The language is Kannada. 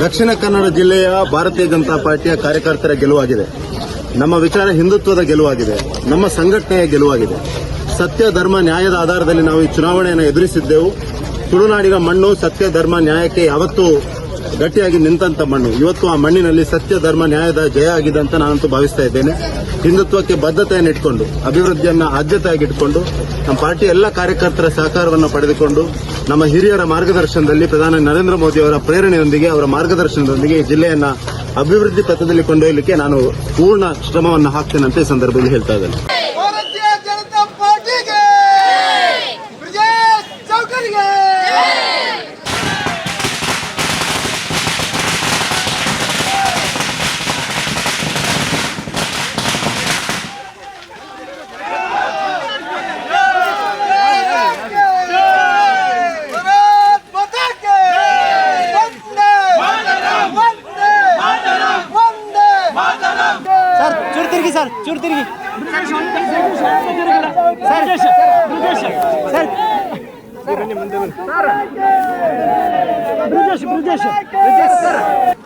ದಕ್ಷಿಣ ಕನ್ನಡ ಜಿಲ್ಲೆಯ ಭಾರತೀಯ ಜನತಾ ಪಾರ್ಟಿಯ ಕಾರ್ಯಕರ್ತರ ಗೆಲುವಾಗಿದೆ. ನಮ್ಮ ವಿಚಾರ ಹಿಂದುತ್ವದ ಗೆಲುವಾಗಿದೆ. ನಮ್ಮ ಸಂಘಟನೆಯ ಗೆಲುವಾಗಿದೆ. ಸತ್ಯ, ಧರ್ಮ, ನ್ಯಾಯದ ಆಧಾರದಲ್ಲಿ ನಾವು ಈ ಚುನಾವಣೆಯನ್ನು ಎದುರಿಸಿದ್ದೆವು. ತುಳುನಾಡಿನ ಮಣ್ಣು ಸತ್ಯ, ಧರ್ಮ, ನ್ಯಾಯಕ್ಕೆ ಯಾವತ್ತೂ ಗಟ್ಟಿಯಾಗಿ ನಿಂತಂತ ಮಣ್ಣು. ಇವತ್ತು ಆ ಮಣ್ಣಿನಲ್ಲಿ ಸತ್ಯ, ಧರ್ಮ, ನ್ಯಾಯದ ಜಯ ಆಗಿದೆ ಅಂತ ನಾನಂತೂ ಭಾವಿಸ್ತಾ ಇದ್ದೇನೆ. ಹಿಂದುತ್ವಕ್ಕೆ ಬದ್ಧತೆಯನ್ನು ಇಟ್ಕೊಂಡು, ಅಭಿವೃದ್ಧಿಯನ್ನ ಆದ್ಯತೆಯಾಗಿ ಇಟ್ಕೊಂಡು, ನಮ್ಮ ಪಾರ್ಟಿ ಎಲ್ಲ ಕಾರ್ಯಕರ್ತರ ಸಹಕಾರವನ್ನು ಪಡೆದುಕೊಂಡು, ನಮ್ಮ ಹಿರಿಯರ ಮಾರ್ಗದರ್ಶನದಲ್ಲಿ ಪ್ರಧಾನಿ ನರೇಂದ್ರ ಮೋದಿ ಅವರ ಪ್ರೇರಣೆಯೊಂದಿಗೆ, ಅವರ ಮಾರ್ಗದರ್ಶನದೊಂದಿಗೆ ಜಿಲ್ಲೆಯನ್ನ ಅಭಿವೃದ್ಧಿ ಪಥದಲ್ಲಿ ಕೊಂಡೊಯ್ಯಲಿಕ್ಕೆ ನಾನು ಪೂರ್ಣ ಶ್ರಮವನ್ನು ಹಾಕ್ತೇನೆ ಈ ಸಂದರ್ಭದಲ್ಲಿ ಹೇಳ್ತಾ ಇದ್ದೇನೆ. సార్ చూడు తిరిగి సార్ చూడు తిరిగి సార్ బ్రిజేష్ బ్రిజేష్ బ్రిజేష్ సార్